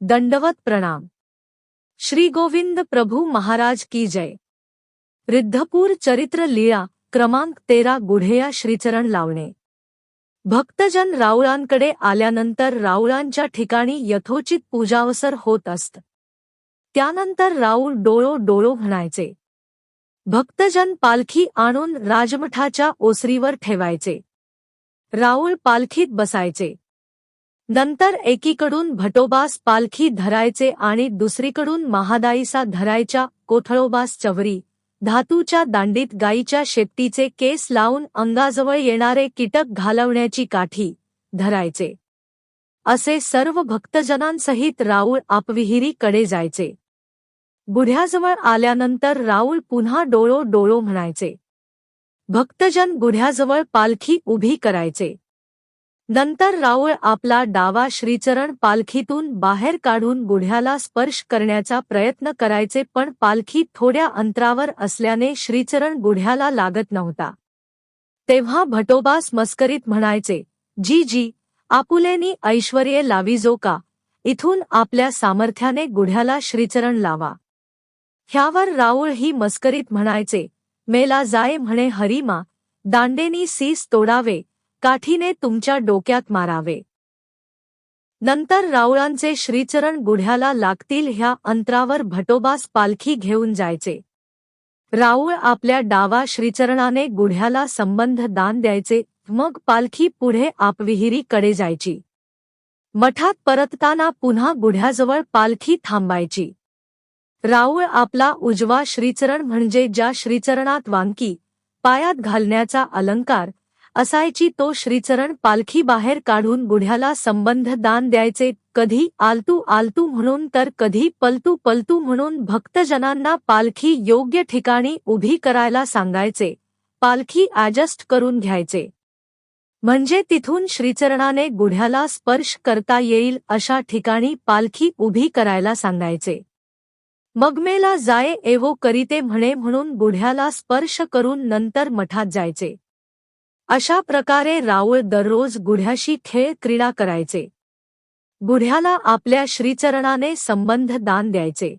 दंडवत प्रणाम. श्री गोविंद प्रभू महाराज की जय. रिद्धपूर चरित्र लीळा क्रमांक तेरा गुढेया श्रीचरण लावणे. भक्तजन राऊळांकडे आल्यानंतर राऊळांच्या ठिकाणी यथोचित पूजावसर होत असत. त्यानंतर राऊळ डोळो डोळो म्हणायचे. भक्तजन पालखी आणून राजमठाच्या ओसरीवर ठेवायचे. राऊळ पालखीत बसायचे. नंतर एकीकडून भटोबास पालखी धरायचे आणि दुसरीकडून महादाईसा धरायच्या कोठळोबास चवरी धातूच्या दांडीत गायीच्या शेपटीचे केस लावून अंगाजवळ येणारे कीटक घालवण्याची काठी धरायचे. असे सर्व भक्तजनांसहित राऊळ आपविहिरीकडे जायचे. गुढ्याजवळ आल्यानंतर राऊळ पुन्हा डोळो डोळो म्हणायचे. भक्तजन गुढ्याजवळ पालखी उभी करायचे. नंतर राऊळ आपला डावा श्रीचरण पालखीतून बाहेर काढून गुढ्याला स्पर्श करण्याचा प्रयत्न करायचे पण पालखी थोड्या अंतरावर असल्याने श्रीचरण गुढ्याला लागत नव्हता. तेव्हा भटोबास मस्करीत म्हणायचे जी जी आपुलेनी ऐश्वर्ये लावीजो का इथून आपल्या सामर्थ्याने गुढ्याला श्रीचरण लावा. ह्यावर राऊळ ही मस्करीत म्हणायचे मेला जाय म्हणे हरिमा दांडेनी सीस तोडावे काठीने तुमच्या डोक्यात मारावे. नंतर रावळांचे श्रीचरण गुढ्याला लागतील ह्या अंतरावर भटोबास पालखी घेऊन जायचे. राऊळ आपल्या डावा श्रीचरणाने गुढ्याला संबंध दान द्यायचे मग पालखी पुढे आपविहिरीकडे जायची. मठात परतताना पुन्हा गुढ्याजवळ पालखी थांबायची. राऊळ आपला उजवा श्रीचरण म्हणजे ज्या श्रीचरणात वांकी पायात घालण्याचा अलंकार असायची तो श्रीचरण पालखी बाहेर काढून गुढ्याला संबंध दान द्यायचे कधी आलतू आलतू म्हणून तर कधी पलतू पलतू म्हणून भक्तजनांना पालखी योग्य ठिकाणी उभी करायला सांगायचे पालखी ॲडजस्ट करून घ्यायचे. म्हणजे तिथून श्रीचरणाने गुढ्याला स्पर्श करता येईल अशा ठिकाणी पालखी उभी करायला सांगायचे. मगमेला जाये एवो करीते म्हणे म्हणून गुढ्याला स्पर्श करून नंतर मठात जायचे. अशा प्रकारे राऊळ दररोज गुढ्याशी खेळ क्रीडा करायचे. गुढ्याला आपल्या श्रीचरणाने संबंध दान द्यायचे.